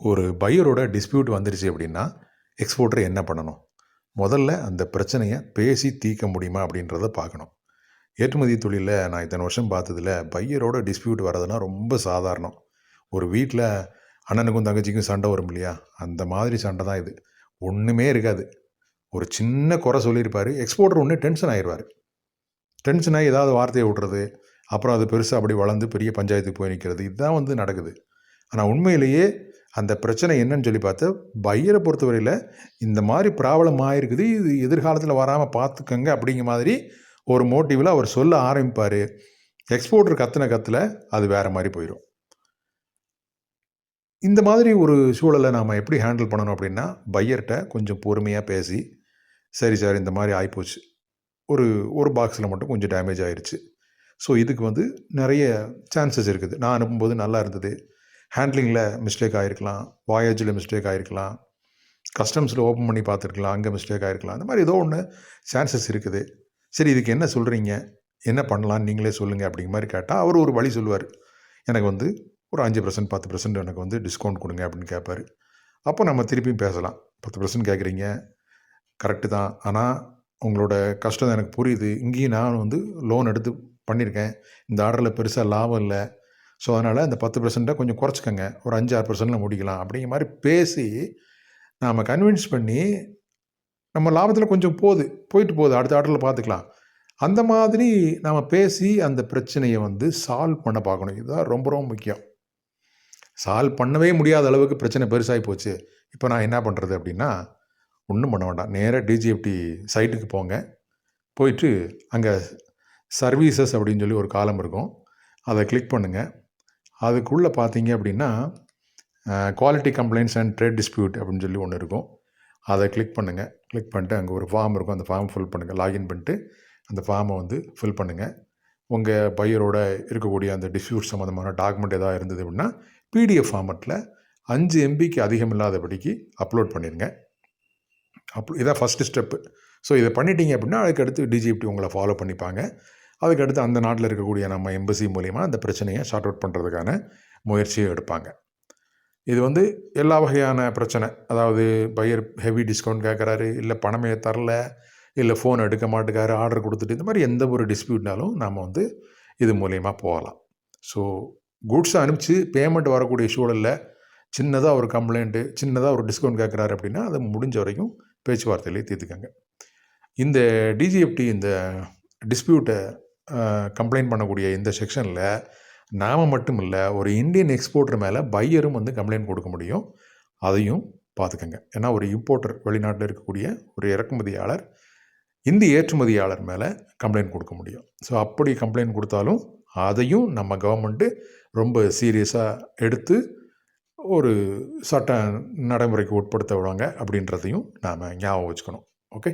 ஒரு பையரோட டிஸ்பியூட் வந்துருச்சு அப்படின்னா எக்ஸ்போர்ட்டர் என்ன பண்ணணும்? முதல்ல அந்த பிரச்சனையை பேசி தீர்க்க முடியுமா அப்படின்றத பார்க்கணும். ஏற்றுமதி தொழிலில் நான் இத்தனை வருஷம் பார்த்ததுல பையரோட டிஸ்பியூட் வர்றதுனா ரொம்ப சாதாரணம். ஒரு வீட்டில் அண்ணனுக்கும் தங்கச்சிக்கும் சண்டை வரும் இல்லையா? அந்த மாதிரி சண்டை தான் இது. ஒன்றுமே இருக்காது. ஒரு சின்ன குறை சொல்லியிருப்பார். எக்ஸ்போர்ட்டர் ஒன்று டென்ஷன் ஆயிடுவார். டென்ஷன் ஆகி ஏதாவது வார்த்தையை விட்றது அப்புறம் அது பெருசாக அப்படி வளர்ந்து பெரிய பஞ்சாயத்துக்கு போய் நிற்கிறது இதுதான் வந்து நடக்குது. ஆனால் உண்மையிலேயே அந்த பிரச்சனை என்னன்னு சொல்லி பார்த்தா பையரை பொறுத்தவரையில் இந்த மாதிரி ப்ராப்ளம் ஆயிருக்குது. இது எதிர்காலத்தில் வராமல் பார்த்துக்கங்க அப்படிங்கிற மாதிரி ஒரு மோட்டிவில் அவர் சொல்ல ஆரம்பிப்பார். எக்ஸ்போர்ட்டர் கத்துன கத்தில் அது வேறு மாதிரி போயிடும் இந்த மாதிரி ஒரு சூழலை நாம் எப்படி ஹேண்டில் பண்ணணும் அப்படின்னா பையர்கிட்ட கொஞ்சம் பொறுமையாக பேசி சரி சார் இந்த மாதிரி ஆகிப்போச்சு ஒரு ஒரு பாக்ஸில் மட்டும் கொஞ்சம் டேமேஜ் ஆயிடுச்சு ஸோ இதுக்கு வந்து நிறைய சான்சஸ் இருக்குது. நான் அனுப்பும்போது நல்லா இருந்தது. ஹேண்ட்லிங்கில் மிஸ்டேக் ஆகிருக்கலாம் வாயேஜில் மிஸ்டேக் ஆகிருக்கலாம் கஸ்டம்ஸில் ஓப்பன் பண்ணி பார்த்துருக்கலாம் அங்கே மிஸ்டேக் ஆகிருக்கலாம் அந்த மாதிரி ஏதோ ஒன்று சான்சஸ் இருக்குது. சரி இதுக்கு என்ன சொல்கிறீங்க என்ன பண்ணலான்னு நீங்களே சொல்லுங்கள் அப்படிங்கிற மாதிரி கேட்டால் அவர் ஒரு வழி சொல்லுவார். எனக்கு வந்து ஒரு அஞ்சு பர்சன்ட் பத்து பர்சன்ட் எனக்கு வந்து டிஸ்கவுண்ட் கொடுங்க அப்படின்னு கேட்பார். அப்போ நம்ம திருப்பியும் பேசலாம். பத்து பர்சன்ட் கேட்குறீங்க. கரெக்டு தான். ஆனால் உங்களோட கஷ்டம் எனக்கு புரியுது. இங்கேயும் நான் வந்து லோன் எடுத்து பண்ணியிருக்கேன். இந்த ஆர்டரில் பெருசாக லாபம் இல்லை. ஸோ அதனால் அந்த பத்து பர்சண்ட்டை கொஞ்சம் குறைச்சிக்கோங்க. ஒரு அஞ்சு ஆறு பர்சன்டில் முடிக்கலாம். அப்படிங்கிற மாதிரி பேசி நாம் கன்வின்ஸ் பண்ணி நம்ம லாபத்தில் கொஞ்சம் போகுது போயிட்டு போகுது. அடுத்த ஆர்டரில் பார்த்துக்கலாம். அந்த மாதிரி நாம் பேசி அந்த பிரச்சனையை வந்து சால்வ் பண்ண பார்க்கணும். இதுதான் ரொம்ப ரொம்ப முக்கியம். சால்வ் பண்ணவே முடியாத அளவுக்கு பிரச்சனை பெருசாகி போச்சு. இப்போ நான் என்ன பண்ணுறது அப்படின்னா ஒன்றும் பண்ண வேண்டாம். நேராக டிஜிஎஃப்டி சைட்டுக்கு போங்க. போயிட்டு அங்கே சர்வீசஸ் அப்படின்னு சொல்லி ஒரு காலம் இருக்கும். அதை கிளிக் பண்ணுங்கள் அதுக்குள்ளே பார்த்தீங்க அப்படின்னா quality complaints and trade dispute அப்படின்னு சொல்லி ஒன்று இருக்கும். அதை கிளிக் பண்ணுங்கள் கிளிக் பண்ணிட்டு அங்கே ஒரு ஃபார்ம் இருக்கும். அந்த ஃபார்ம் ஃபில் பண்ணுங்கள் லாகின் பண்ணிட்டு அந்த ஃபார்மை வந்து ஃபில் பண்ணுங்கள் உங்கள் பையரோட இருக்கக்கூடிய அந்த டிஸ்பியூட் சம்மந்தமான டாக்குமெண்ட் எதாவது இருந்தது அப்படின்னா பிடிஎஃப் ஃபார்மெட்டில் அஞ்சு எம்பிக்கு அதிகம் இல்லாதபடிக்கு அப்லோட் பண்ணிடுங்க அப் இதான் ஃபஸ்ட்டு ஸ்டெப்பு ஸோ இதை பண்ணிட்டீங்க அப்படின்னா அதுக்கடுத்து டிஜிபி உங்களை ஃபாலோ பண்ணிப்பாங்க. அதுக்கடுத்து அந்த நாட்டில் இருக்கக்கூடிய நம்ம எம்பசி மூலிமா அந்த பிரச்சனையை ஷார்ட் அவுட் பண்ணுறதுக்கான முயற்சியை எடுப்பாங்க. இது வந்து எல்லா வகையான பிரச்சனை. அதாவது பையர் ஹெவி டிஸ்கவுண்ட் கேட்குறாரு இல்லை பணமே தரல இல்லை ஃபோன் எடுக்க மாட்டேக்காரு ஆர்டர் கொடுத்துட்டு இந்த மாதிரி எந்த ஒரு டிஸ்பியூட்னாலும் நாம் வந்து இது மூலயமா போகலாம். ஸோ குட்ஸ் அனுப்பிச்சு பேமெண்ட் வரக்கூடிய சூழலில் சின்னதாக ஒரு கம்ப்ளைண்ட்டு சின்னதாக ஒரு டிஸ்கவுண்ட் கேட்குறாரு அப்படின்னா அதை முடிஞ்ச வரைக்கும் பேச்சுவார்த்தையிலே தீர்த்துக்கங்க. இந்த டிஜிஎஃப்டி இந்த டிஸ்பியூட்டை கம்ப்ளைண்ட் பண்ணக்கூடிய இந்த செக்ஷனில் நாம் மட்டும் இல்லை ஒரு இந்தியன் எக்ஸ்போர்ட்டர் மேலே பையரும் வந்து கம்ப்ளைண்ட் கொடுக்க முடியும். அதையும் பார்த்துக்கோங்க ஏன்னா ஒரு இம்போர்ட்டர் வெளிநாட்டில் இருக்கக்கூடிய ஒரு இறக்குமதியாளர் இந்திய ஏற்றுமதியாளர் மேலே கம்ப்ளைண்ட் கொடுக்க முடியும். ஸோ அப்படி கம்ப்ளைண்ட் கொடுத்தாலும் அதையும் நம்ம கவர்மெண்ட்டு ரொம்ப சீரியஸாக எடுத்து ஒரு சட்ட நடைமுறைக்கு உட்படுத்த விடுவாங்க அப்படின்றதையும் நாம் ஞாபகம் வச்சுக்கணும். ஓகே